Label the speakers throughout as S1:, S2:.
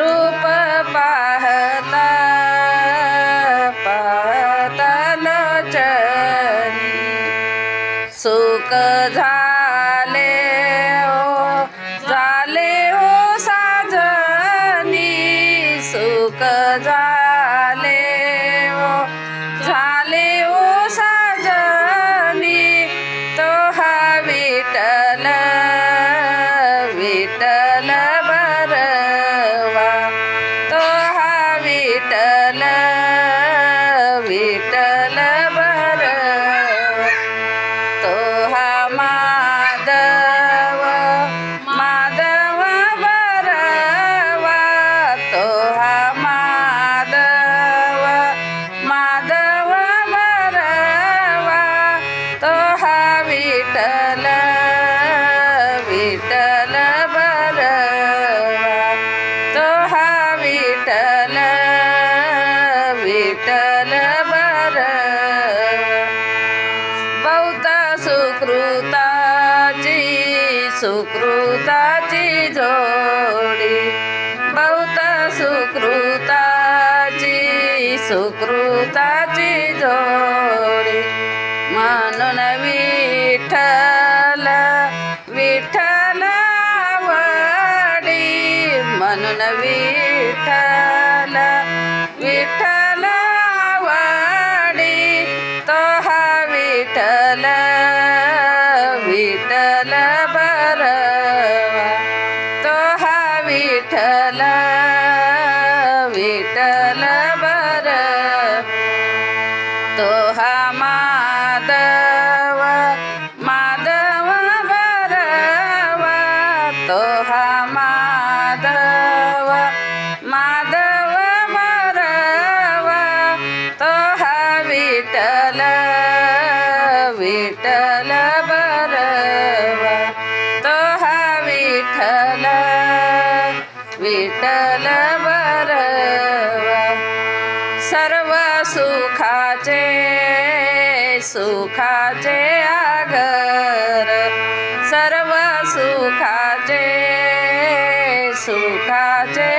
S1: रूप पाहता पाहता लोचनी सुख झा विठ्ठल विठ्ठल बरवा. तो हा विठ्ठल विठ्ठल बरवा. बहुत सुकृताची सुकृताची जोडी. बहुत सुकृताची सुकृताची जोडी. மனவே सर्व सुखाचे सुखाचे आगर. सर्व सुखाचे सुखाचे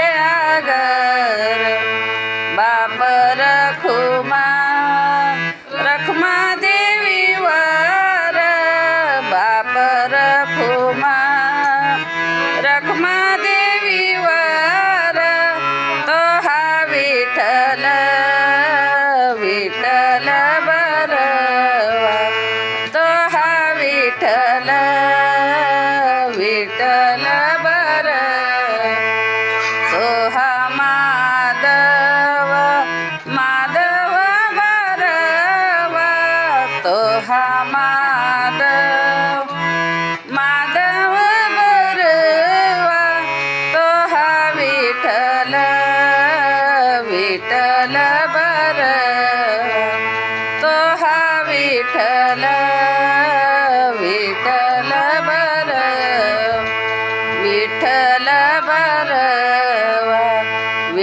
S1: विठ्ठल विठ्ठल बर. तो माधव माधव बरव तो माधव माधव बरवा तो हा विठ्ठल बर. तोहा तो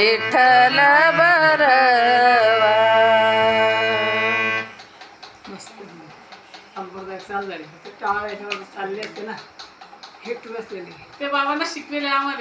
S1: विठ्ठल बरवा.
S2: चालले असते ना. हिट बसलेली.
S3: ते बाबांना शिकवेले आम्हाला.